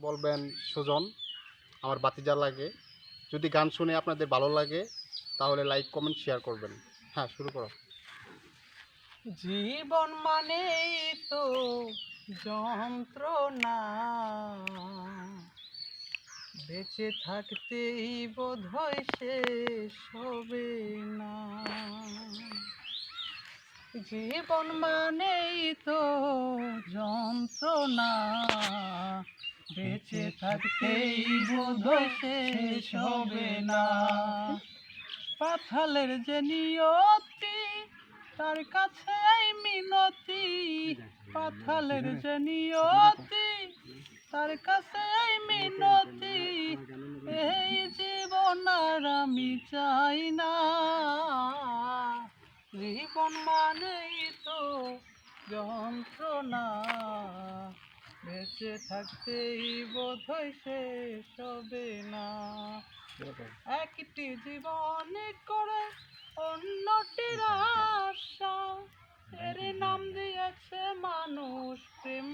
বলবেন, সুজন, আমার বাতিজা লাগে। যদি গান শুনে আপনাদের ভালো লাগে, তাহলে লাইক, কমেন্ট, শেয়ার করবেন। হ্যাঁ শুরু করো। জীবন মানেই তো যন্ত্রণা। বেঁচে থাকতেই বোধ হয় শেষ হবে না। জীবন মানেই তো যন্ত্রণা। বেঁচে থাকতেই বোধ শেষ হবে না। পাথালের যে নিয়তি তার কাছে এই মিনতি। পাথালের যে নিয়তি তার কাছে এই মিনতি? এই জীবন আর আমি চাই না। জীবন মানেই তো যন্ত্রণা। বেঁচে থাকতেই বোধ হয় শেষ হবে না। একটি জীবনে করে অন্যটির আশা এর নাম দিয়েছে মানুষ প্রেম।